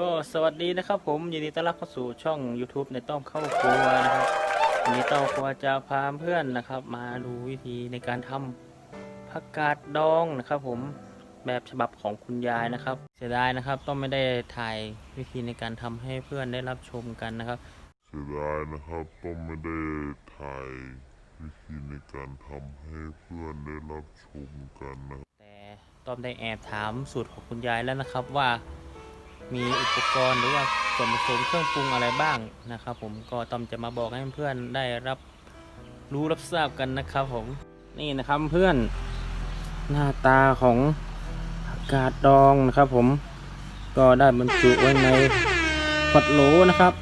ก็สวัสดีนะครับผมยินดีต้อนรับเข้าสู่ช่อง YouTube ในต้อมเข้าครัวนะครับวันนี้ต้อมครัวจะพาเพื่อนนะครับ มาดูวิธีในการทำผักกาดดองนะครับ ผมแบบฉบับของคุณยายนะครับ เสียดายนะครับ ต้องไม่ได้ถ่ายวิธีในการทำให้เพื่อนได้รับชมกันนะครับ เสียดายนะครับต้องไม่ได้ถ่ายวิธีในการทำให้เพื่อนได้รับชมกันนะครับแต่ต้อมได้แอบถามสูตรของคุณยายแล้วนะครับว่า มีอุปกรณ์หรือว่าส่วนผสมเครื่องปรุงอะไรบ้างนะครับผมก็ต้อมจะมาบอกให้เพื่อนๆได้รับรู้รับทราบกันนะครับผมนี่นะครับเพื่อนหน้าตาของกาดดองนะครับผมก็ได้บรรจุไว้ในขวดโหลนะครับ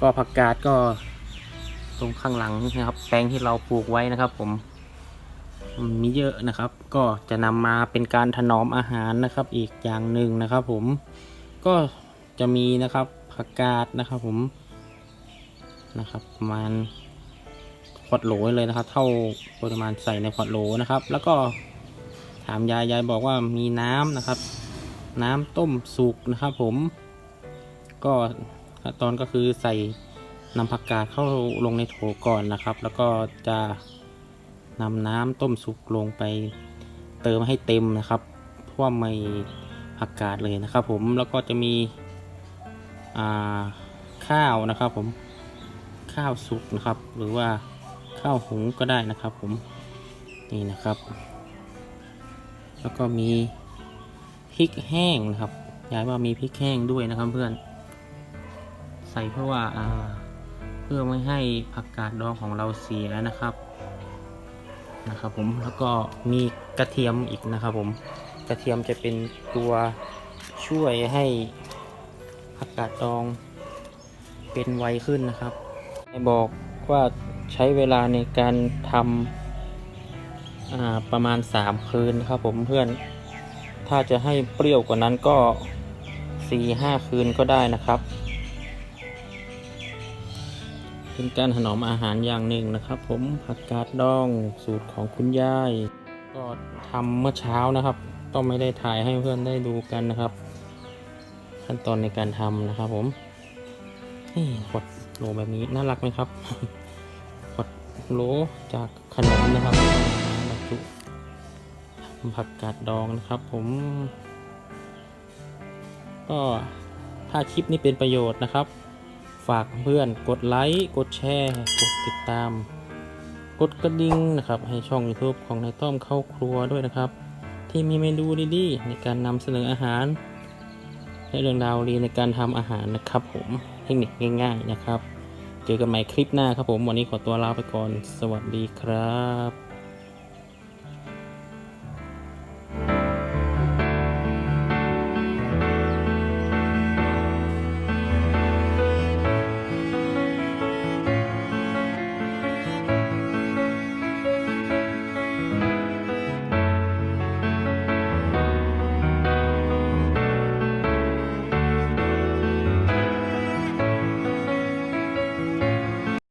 ก็ผักกาดก็ตรงข้างหลังนะครับ แปลงที่เราปลูกไว้นะครับผม มีเยอะนะครับ ก็จะนำมาเป็นการถนอมอาหารนะครับ อีกอย่างหนึ่งนะครับ ผมก็จะมีนะครับผักกาดนะครับ ผมนะครับประมาณขวดโหลเลยนะครับ เท่าปริมาณใส่ในขวดโหลนะครับ แล้วก็ถามยายยายบอกว่ามีน้ำนะครับ น้ำต้มสุกนะครับ ผม ก็ตอนก็คือใส่นำผักกาดเข้าลงในโถก่อนนะครับ แล้วก็จะ นำน้ำต้มสุกลงไปเติมให้เต็มนะครับท่วมไม่ผักกาดเลยนะครับ ผมแล้วก็จะมีข้าวนะครับ ผมข้าวสุกนะครับ หรือว่าข้าวหุงก็ได้นะครับ ผมนี่นะครับ แล้วก็มีพริกแห้งนะครับยายว่ามีพริกแห้งด้วยนะครับเพื่อน ใส่เพื่อว่าเพื่อไม่ให้ผักกาดดองของเราเสียนะครับ นะครับผมแล้วก็มีกระเทียมอีกนะครับผมกระเทียมจะเป็นตัวช่วยให้ผักกาดดองเป็นไวขึ้นนะครับบอกว่าใช้เวลาในการทำประมาณ 3 คืนครับผมเพื่อน ถ้าจะให้เปรี้ยวกว่านั้นก็ 4-5 คืนก็ได้นะครับ เป็นการถนอมอาหารอย่างหนึ่งนะครับ ผมผักกาดดองสูตรของคุณยาย ก็ทำเมื่อเช้านะครับ ต้องไม่ได้ถ่ายให้เพื่อนได้ดูกันนะครับ ขั้นตอนในการทำนะครับ ผมนี่ขวดโหลแบบนี้น่ารักไหมครับขวดโหลจากขนมนะครับบรรจุทำผักกาดดองนะครับ ผม ก็ถ้าคลิปนี้เป็นประโยชน์นะครับ ฝากเพื่อนกดไลค์กดแชร์กดติดตาม กดกระดิ่งนะครับ ให้ช่อง YouTube ของนายต้อมเข้าครัวด้วยนะครับ ที่มีเมนูดีๆ ในการนำเสนออาหาร และเรื่องราวดีในการทำอาหารนะครับผมเทคนิคง่าย ๆนะครับ เจอกันใหม่คลิปหน้าครับผม วันนี้ขอตัวลาไปก่อน สวัสดีครับ